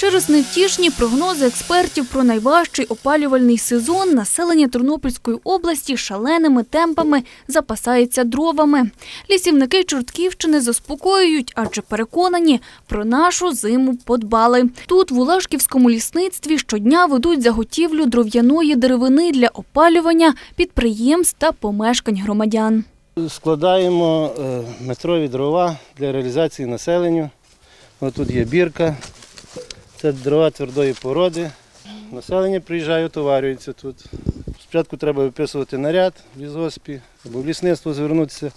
Через невтішні прогнози експертів про найважчий опалювальний сезон населення Тернопільської області шаленими темпами запасається дровами. Лісівники Чортківщини заспокоюють, адже переконані, про нашу зиму подбали. Тут в Улашківському лісництві щодня ведуть заготівлю дров'яної деревини для опалювання підприємств та помешкань громадян. Складаємо е, метрові дрова для реалізації населенню. Тут є бірка. Це дрова твердої породи. Населення приїжджає, отоварюється тут. Спочатку треба виписувати наряд в лісгоспі або в лісництво звернутися,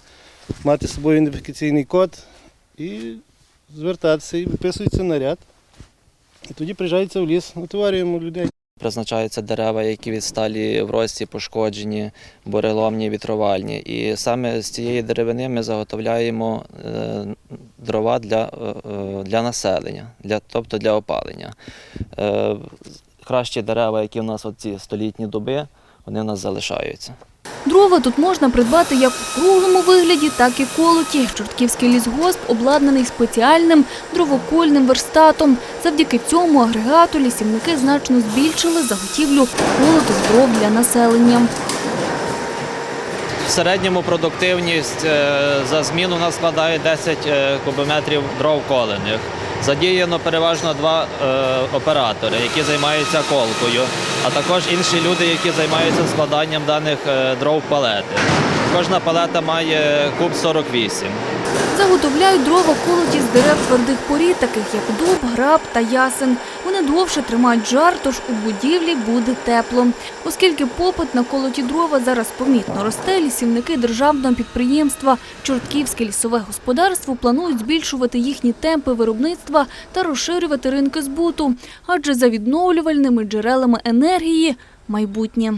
мати з собою ідентифікаційний код і звертатися і виписується наряд. І тоді приїжджається в ліс, отоварюємо людей. Призначаються дерева, які відсталі в рості, пошкоджені, буреломні, вітровальні. І саме з цієї деревини ми заготовляємо е, дрова для, е, е, для населення, для, тобто для опалення. Кращі дерева, які в нас оці столітні доби, вони в нас залишаються. Дрова тут можна придбати як у круглому вигляді, так і колоті. Чортківський лісгосп обладнаний спеціальним дровокольним верстатом. Завдяки цьому агрегату лісівники значно збільшили заготівлю колотих дров для населення. В середньому продуктивність е, за зміну у нас складає 10 е, кубометрів дров колених. Задіяно переважно два е, оператори, які займаються колкою, а також інші люди, які займаються складанням даних е, дров палети. Кожна палета має куб 48. Заготовляють дрова колоті з дерев твердих порід, таких як дуб, граб та ясен. Вони довше тримають жар, тож у будівлі буде тепло. Оскільки попит на колоті дрова зараз помітно росте, лісівники державного підприємства Чортківське лісове господарство планують збільшувати їхні темпи виробництва та розширювати ринки збуту, адже за відновлювальними джерелами енергії майбутнє.